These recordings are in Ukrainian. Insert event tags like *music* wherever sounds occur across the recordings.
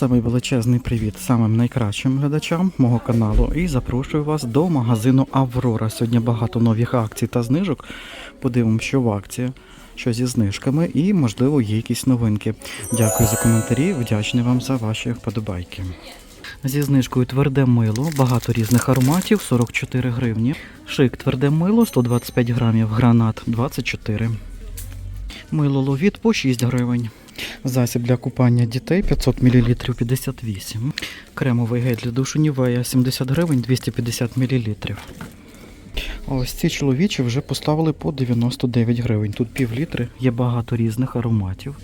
самий величезний привіт самим найкращим глядачам мого каналу і запрошую вас до магазину Аврора. Сьогодні багато нових акцій та знижок. Подивимося, що в акції, що зі знижками, і можливо є якісь новинки. Дякую за коментарі. Вдячний вам за ваші вподобайки. Зі знижкою тверде мило, багато різних ароматів 44 гривні. Шик тверде мило 125 грамів, гранат 24. Мило ловіт по 6 гривень. Засіб для купання дітей 500 мл 58. Кремовий гель для душу Нівея 70 гривень 250 мл. Ось ці чоловічі вже поставили по 99 гривень. Тут пів літри, є багато різних ароматів.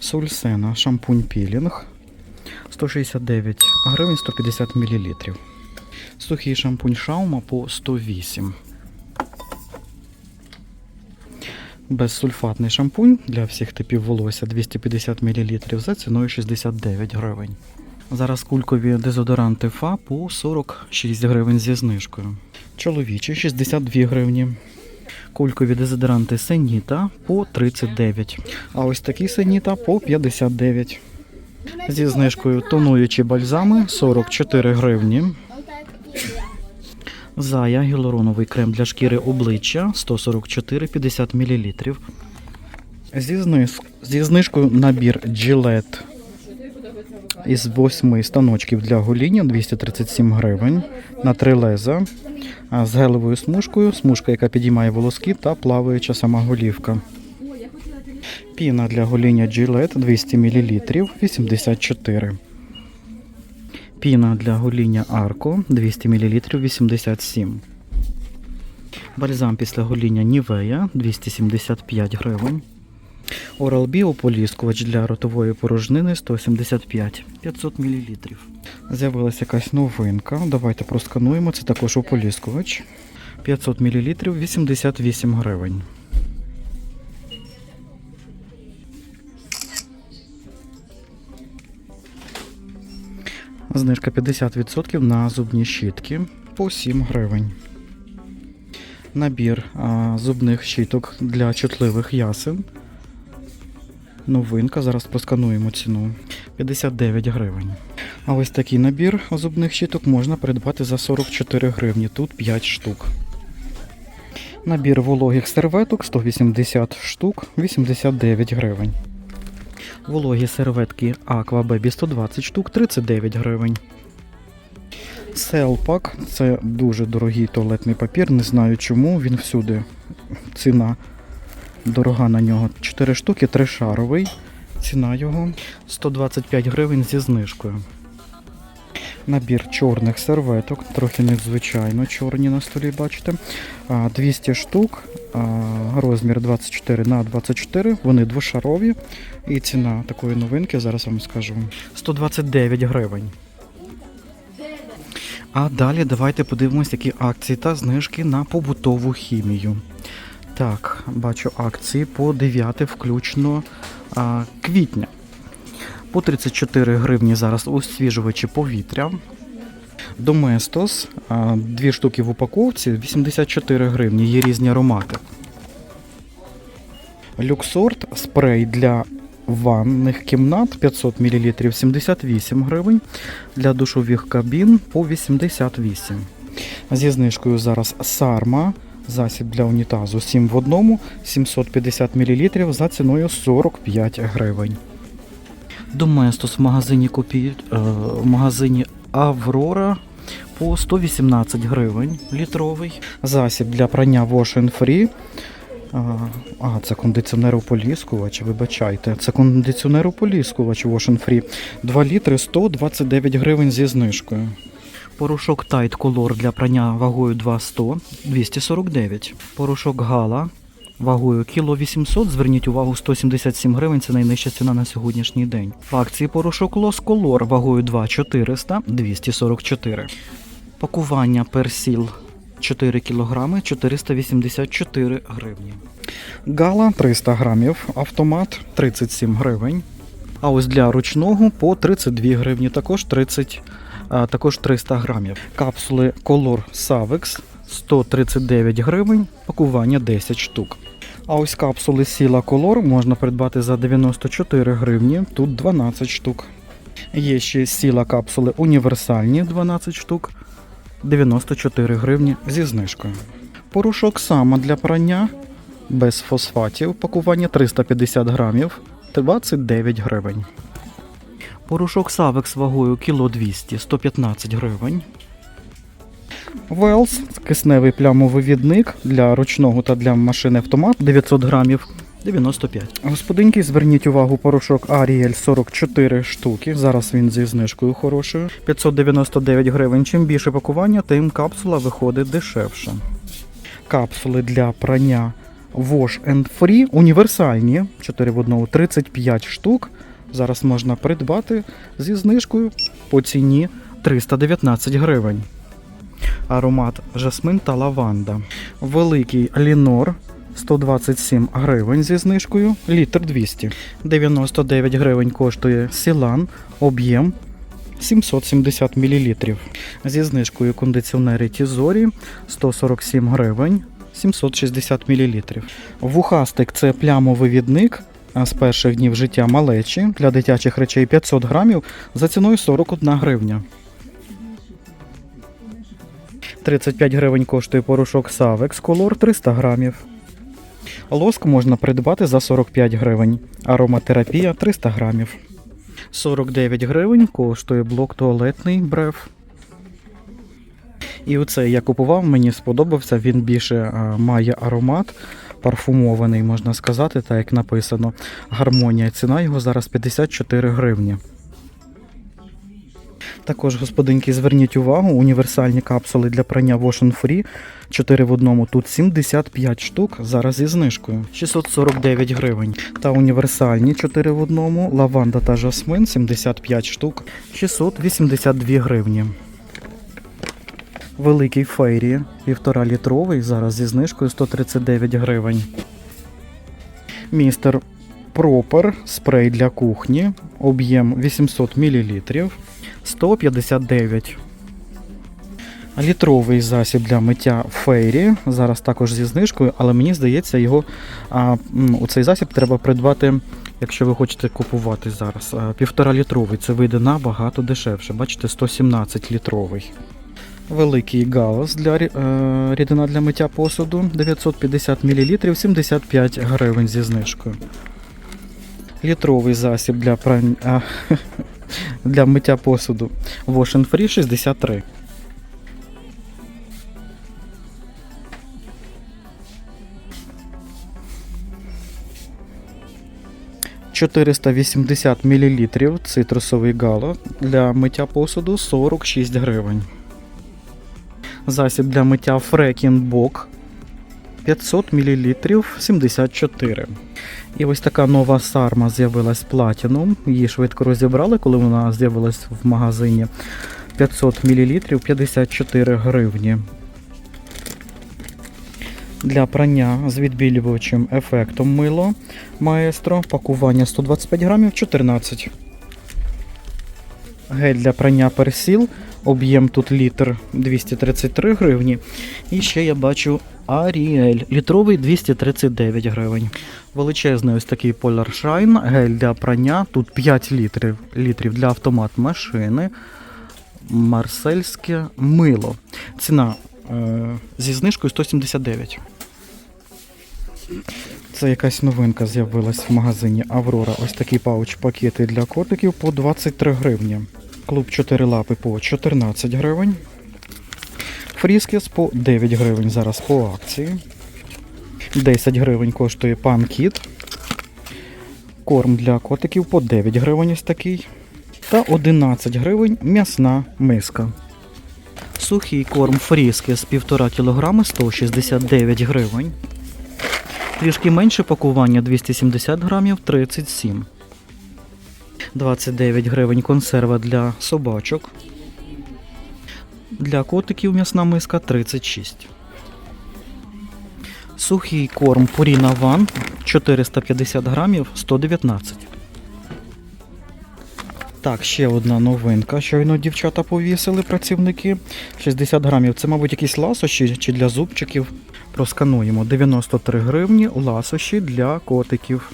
Сульсена, шампунь пілінг 169 гривень 150 мл. Сухий шампунь шаума по 108. Безсульфатний шампунь для всіх типів волосся 250 мл за ціною 69 гривень. Зараз кулькові дезодоранти ФА по 46 гривень зі знижкою. Чоловічі 62 гривні. Кулькові дезодоранти Сеніта по 39. А ось такі Сеніта по 59. Зі знижкою тонуючі бальзами 44 гривні. Зая гіалуроновий крем для шкіри обличчя 144,50 мл. Зі, зниз... Зі знижкою набір Gillette із 8 станочків для гоління 237 гривень на три леза. З гелевою смужкою, смужка, яка підіймає волоски та плаваюча сама голівка. Піна для гоління Gillette 200 мл 84. Піна для гоління Арко 200 мл 87. Бальзам після гоління Нівея 275 гривень. Oral-B ополіскувач для ротової порожнини 175 500 мл. З'явилася якась новинка. Давайте проскануємо. Це також ополіскувач. 500 мл 88 гривень. Знижка 50% на зубні щітки по 7 гривень. Набір а, зубних щіток для чутливих ясен. Новинка, зараз проскануємо ціну. 59 гривень. А ось такий набір зубних щіток можна придбати за 44 гривні. Тут 5 штук. Набір вологих серветок 180 штук, 89 гривень. Вологі серветки Aqua Baby 120 штук, 39 гривень. Селпак це дуже дорогий туалетний папір. Не знаю чому. Він всюди. Ціна дорога на нього. 4 штуки, 3 шаровий. Ціна його 125 гривень зі знижкою. Набір чорних серветок, трохи незвичайно чорні на столі, бачите. 200 штук, розмір 24 на 24, вони двошарові. І ціна такої новинки, зараз вам скажу. 129 гривень. А далі давайте подивимось, які акції та знижки на побутову хімію. Так, бачу акції по 9 включно квітня. По 34 гривні зараз освіжувачі повітря. Доместос, дві штуки в упаковці, 84 гривні, є різні аромати. Люксорт спрей для ванних кімнат 500 мл 78 гривень. Для душових кабін по 88. Зі знижкою зараз Сарма. Засіб для унітазу 7 в одному, 750 мл за ціною 45 гривень. Доместос в магазині купі... е, в магазині Аврора по 118 гривень літровий. Засіб для прання Wash and Free. А, це кондиціонер ополіскувач, вибачайте. Це кондиціонер ополіскувач Wash and Free. 2 літри 129 гривень зі знижкою. Порошок Tide Color для прання вагою 200 249. Порошок Гала вагою кіло 800. Зверніть увагу 177 гривень. Це найнижча ціна на сьогоднішній день. В акції порошок Los Color вагою 2 400 244. Пакування персіл 4 кг 484 гривні. Гала 300 грамів, автомат 37 гривень. А ось для ручного по 32 гривні, також 30, а, також 300 грамів. Капсули Color Savex 139 гривень, пакування 10 штук. А ось капсули Сіла Color можна придбати за 94 гривні, тут 12 штук. Є ще Сіла капсули універсальні 12 штук, 94 гривні зі знижкою. Порошок сама для прання без фосфатів, пакування 350 грамів, 29 гривень. Порошок Савекс вагою кіло 200, 115 гривень. Велс кисневий плямовивідник для ручного та для машини автомат 900 грамів. 95. Господинки, зверніть увагу, порошок Аріель 44 штуки. Зараз він зі знижкою хорошою. 599 гривень. Чим більше пакування, тим капсула виходить дешевше. Капсули для прання Wash and Free універсальні 4 в 1, 35 штук. Зараз можна придбати зі знижкою по ціні 319 гривень. Аромат жасмин та лаванда. Великий лінор 127 гривень зі знижкою, літр 200. 99 гривень коштує сілан, об'єм 770 мл. Зі знижкою кондиціонери Тізорі 147 гривень 760 мл. Вухастик це плямовивідник з перших днів життя малечі для дитячих речей 500 грамів за ціною 41 гривня. 35 гривень коштує порошок Savex Color 300 грамів. Лоск можна придбати за 45 гривень. Ароматерапія 300 грамів. 49 гривень коштує блок туалетний брев. І оцей я купував, мені сподобався. Він більше а, має аромат парфумований, можна сказати, так як написано. Гармонія. Ціна його зараз 54 гривні. Також, господинки, зверніть увагу, універсальні капсули для прання Wash Free 4 в одному. Тут 75 штук, зараз зі знижкою 649 гривень. Та універсальні 4 в одному, лаванда та жасмин 75 штук, 682 гривні. Великий фейрі, 1,5 літровий, зараз зі знижкою 139 гривень. Містер Пропер, спрей для кухні, об'єм 800 мл, 159. Літровий засіб для миття фейрі. Зараз також зі знижкою, але мені здається, його а, у цей засіб треба придбати, якщо ви хочете купувати зараз. Півтора літровий. Це вийде набагато дешевше. Бачите, 117 літровий. Великий галас для е, рідина для миття посуду 950 мл, 75 гривень зі знижкою. Літровий засіб для прань... *laughs* для миття посуду Wash Free 63. «480 мл цитрусовий гало для миття посуду 46 гривень. Засіб для миття Фрекінбок 500 мл 74. І ось така нова сарма з'явилась Platinum. Її швидко розібрали, коли вона з'явилась в магазині. 500 мл 54 гривні. Для прання з відбілювачем ефектом мило маестро. Пакування 125 грамів 14. Гель для прання персіл. Об'єм тут літр 233 гривні. І ще я бачу Аріель. Літровий 239 гривень. Величезний ось такий Polar Shine. Гель для прання. Тут 5 літрів, літрів для автомат машини. Марсельське мило. Ціна е, зі знижкою 179. Це якась новинка з'явилась в магазині Аврора. Ось такі пауч-пакети для котиків по 23 гривні. Клуб 4 лапи по 14 гривень. Фріскіс по 9 гривень зараз по акції. 10 гривень коштує пан кіт. Корм для котиків по 9 гривень ось такий. Та 11 гривень м'ясна миска. Сухий корм фріскіс 1,5 кг 169 гривень. Трішки менше пакування 270 грамів 37. 29 гривень консерва для собачок. Для котиків м'ясна миска 36. Сухий корм Purina One 450 грамів 119. Так, ще одна новинка. Щойно дівчата повісили працівники. 60 грамів. Це, мабуть, якісь ласощі чи для зубчиків. Проскануємо 93 гривні ласощі для котиків.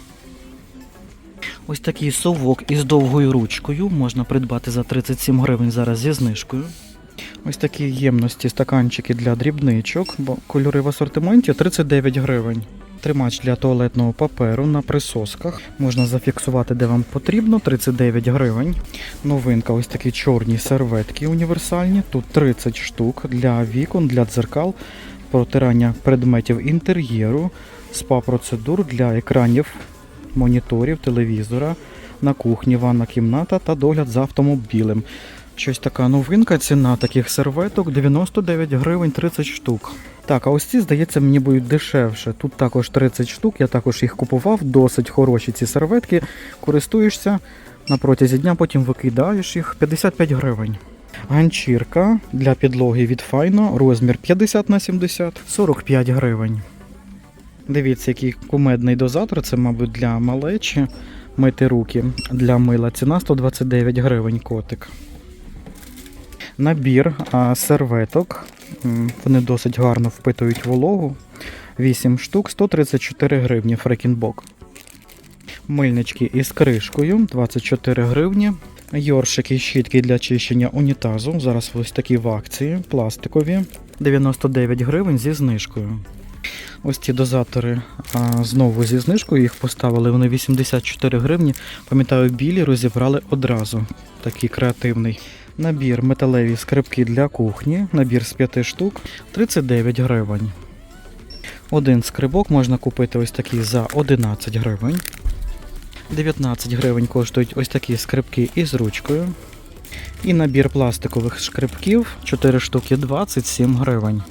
Ось такий совок із довгою ручкою можна придбати за 37 гривень зараз зі знижкою. Ось такі ємності стаканчики для дрібничок, бо кольори в асортименті 39 гривень. Тримач для туалетного паперу на присосках. Можна зафіксувати, де вам потрібно, 39 гривень. Новинка, ось такі чорні серветки універсальні. Тут 30 штук для вікон, для дзеркал, протирання предметів інтер'єру, спа-процедур для екранів, моніторів, телевізора, на кухні, ванна кімната та догляд за автомобілем. Щось така новинка, ціна таких серветок 99 гривень 30 штук. Так, а ось ці, здається, мені будуть дешевше. Тут також 30 штук, я також їх купував, досить хороші ці серветки. Користуєшся на протязі дня, потім викидаєш їх 55 гривень. Ганчірка для підлоги від Файно, розмір 50 на 70, 45 гривень. Дивіться, який кумедний дозатор, це, мабуть, для малечі мити руки для мила. Ціна 129 гривень котик. Набір серветок. Вони досить гарно впитують вологу. 8 штук, 134 гривні фрекінбок. Мильнички із кришкою 24 гривні. Йоршики, щітки для чищення унітазу. Зараз ось такі в акції, пластикові. 99 гривень зі знижкою. Ось ці дозатори а, знову зі знижкою їх поставили. Вони 84 гривні. Пам'ятаю, білі розібрали одразу. Такий креативний. Набір металеві скрипки для кухні. Набір з 5 штук 39 гривень. Один скрибок можна купити ось такий за 11 гривень. 19 гривень коштують ось такі скрипки із ручкою. І набір пластикових шкрипків 4 штуки 27 гривень.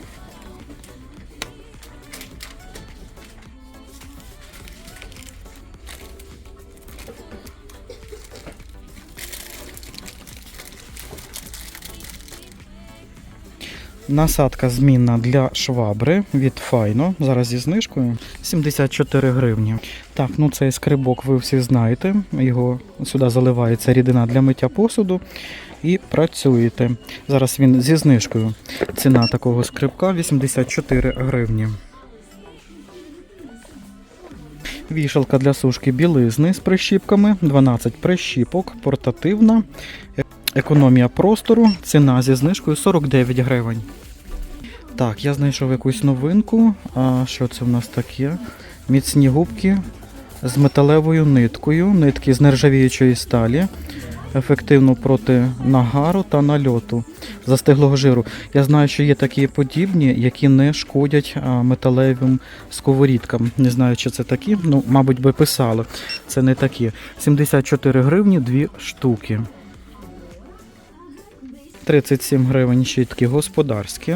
Насадка змінна для швабри від Файно. Зараз зі знижкою 74 гривні. Так, ну цей скрибок ви всі знаєте. Його сюди заливається рідина для миття посуду і працюєте. Зараз він зі знижкою. Ціна такого скрибка 84 гривні. Вішалка для сушки білизни з прищіпками, 12 прищіпок, портативна. Економія простору, ціна зі знижкою 49 гривень. Так, я знайшов якусь новинку. А що це в нас таке? Міцні губки з металевою ниткою, нитки з нержавіючої сталі, ефективно проти нагару та нальоту, застиглого жиру. Я знаю, що є такі подібні, які не шкодять металевим сковорідкам. Не знаю, чи це такі, ну, мабуть, би писали. Це не такі. 74 гривні, дві штуки. 37 гривень щітки господарські.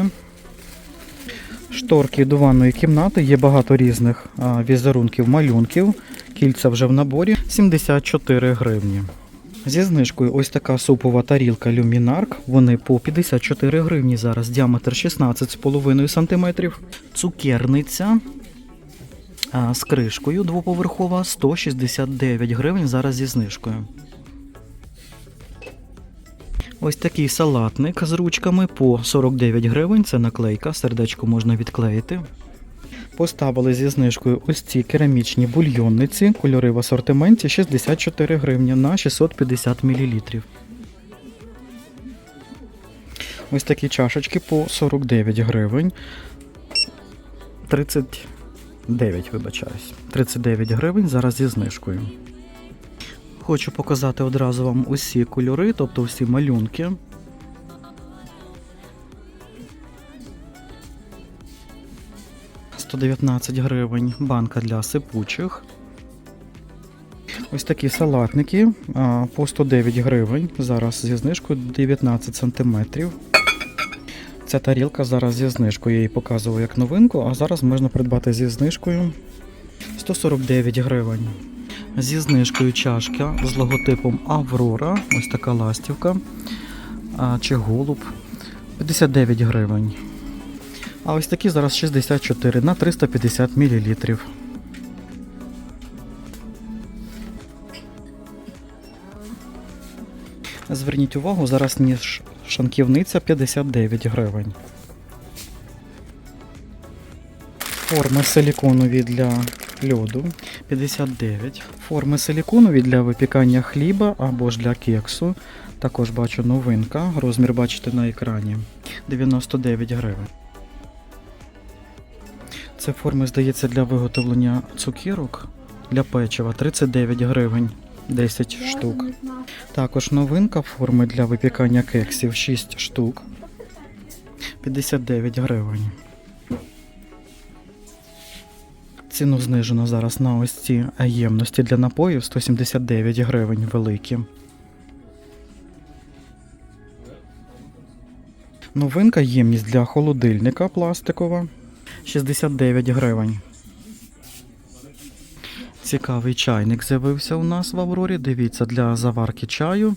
Шторки до ванної кімнати. Є багато різних візерунків, малюнків. Кільця вже в наборі 74 гривні. Зі знижкою ось така супова тарілка Люмінарк. Вони по 54 гривні зараз. Діаметр 16,5 см. Цукерниця з кришкою двоповерхова 169 гривень зараз зі знижкою. Ось такий салатник з ручками по 49 гривень. Це наклейка, сердечко можна відклеїти. Поставили зі знижкою ось ці керамічні бульйонниці, кольори в асортименті 64 гривні на 650 мл. Ось такі чашечки по 49 гривень. 39, вибачаюсь. 39 гривень зараз зі знижкою. Хочу показати одразу вам усі кольори, тобто всі малюнки. «119 гривень банка для сипучих. Ось такі салатники по 109 гривень. Зараз зі знижкою 19 сантиметрів. Ця тарілка зараз зі знижкою. Я її показував як новинку, а зараз можна придбати зі знижкою 149 гривень. Зі знижкою чашка з логотипом Аврора. Ось така ластівка. Чи голуб 59 гривень. А ось такі зараз 64 на 350 мл. Зверніть увагу, зараз ніж шанківниця 59 гривень. Форми силіконові для льоду 59. Форми силіконові для випікання хліба або ж для кексу. Також бачу новинка. Розмір бачите на екрані. 99 гривень. Це форми, здається, для виготовлення цукірок для печива 39 гривень. 10 штук. Також новинка форми для випікання кексів 6 штук. 59 гривень. Ціну знижено зараз на ось ці ємності для напоїв 179 гривень великі. Новинка ємність для холодильника пластикова 69 гривень. Цікавий чайник з'явився у нас в Аврорі. Дивіться, для заварки чаю.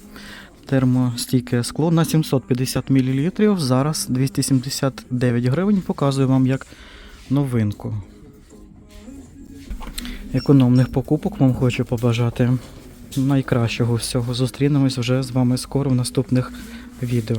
Термостійке скло на 750 мл. Зараз 279 гривень. Показую вам як новинку. Економних покупок вам хочу побажати. Найкращого всього. Зустрінемось вже з вами скоро в наступних відео.